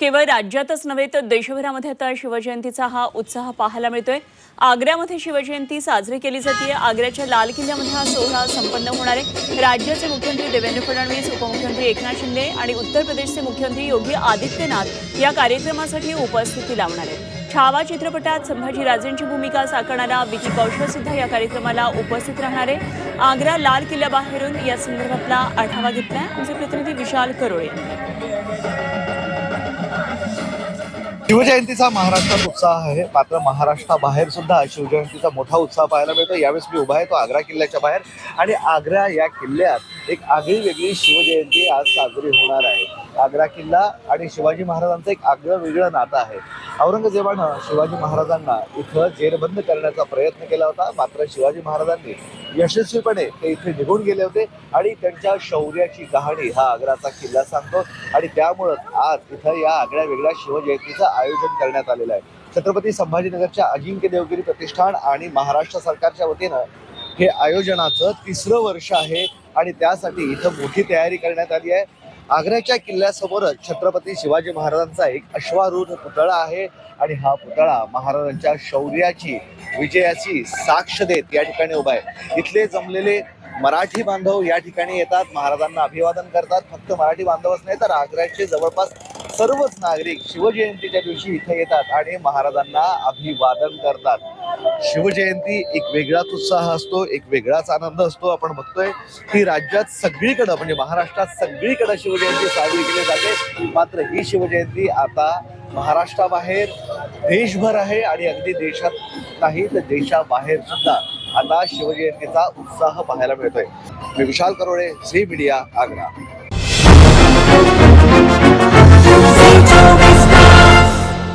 केवळ राज्यातच नव्हे तर देशभरामध्ये आता शिवजयंतीचा हा उत्साह पाहायला मिळतोय. आग्र्यामध्ये शिवजयंती साजरी केली जाते आग्र्याच्या लाल किल्ल्यामध्ये हा सोहळा संपन्न होणार आहे. राज्याचे मुख्यमंत्री देवेंद्र फडणवीस उपमुख्यमंत्री एकनाथ शिंदे आणि उत्तर प्रदेशचे मुख्यमंत्री योगी आदित्यनाथ या कार्यक्रमासाठी उपस्थिती लावणार आहेत. छावा चित्रपटात संभाजीराजेंची भूमिका साकारणारा विकी कौशल सुद्धा या कार्यक्रमाला उपस्थित राहणार आहे. आग्रा लाल किल्ल्याबाहेरून या संदर्भातला आढावा घेतला आमचे प्रतिनिधी विशाल करोळे. शिवजयंतीचा महाराष्ट्रात उत्साह आहे. मात्र महाराष्ट्राबाहेर सुद्धा शिवजयंतीचा मोठा उत्साह पाहायला मिळतो. यावेळेस मी उभा आहे तो आग्रा किल्ल्याच्या बाहेर. आणि आग्रा या किल्ल्यात एक आगळी वेगळी शिवजयंती आज साजरी होणार आहे. आग्रा किल्ला आणि शिवाजी महाराजांचं एक आगळं वेगळं नातं आहे. औरंगजेबानं शिवाजी महाराजांना इथं जेरबंद करण्याचा प्रयत्न केला होता. मात्र शिवाजी महाराजांनी यशस्वीपणे ते इथे निघून गेले होते आणि त्यांच्या शौर्याची कहाणी हा आग्राचा किल्ला सांगतो आणि त्यामुळंच आज इथं या आगळ्या वेगळ्या शिवजयंतीचं आयोजन करण्यात आलेलं आहे. छत्रपती संभाजीनगरच्या अजिंक्य देवगिरी प्रतिष्ठान आणि महाराष्ट्र सरकारच्या वतीनं हे आयोजनाचं तिसरं वर्ष आहे आणि त्यासाठी इथं मोठी तयारी करण्यात आली आहे. आग्र्याच्या किल्ल्यासमोरच छत्रपती शिवाजी महाराजांचा एक अश्वारूढ पुतळा आहे आणि हा पुतळा महाराजांच्या शौर्याची विजयाची साक्ष देत या ठिकाणी उभा आहे. इथले जमलेले मराठी बांधव या ठिकाणी येतात महाराजांना अभिवादन करतात. फक्त मराठी बांधवच नाही तर आग्र्याचे जवळपास सर्वच नागरिक शिवजयंतीच्या दिवशी इथे येतात आणि महाराजांना अभिवादन करतात. शिवजयंती एक वेगळाच उत्साह असतो एक वेगळाच आनंद असतो. आपण बघतोय की राज्यात सगळीकडं म्हणजे महाराष्ट्रात सगळीकडं शिवजयंती साजरी केली जाते. मात्र ही शिवजयंती आता महाराष्ट्राबाहेर देशभर आहे आणि अगदी देशात नाही तर देशाबाहेर सुद्धा आता शिवजयंतीचा उत्साह पाहायला मिळतोय. मी विशाल करोडे झी मीडिया आग्रा.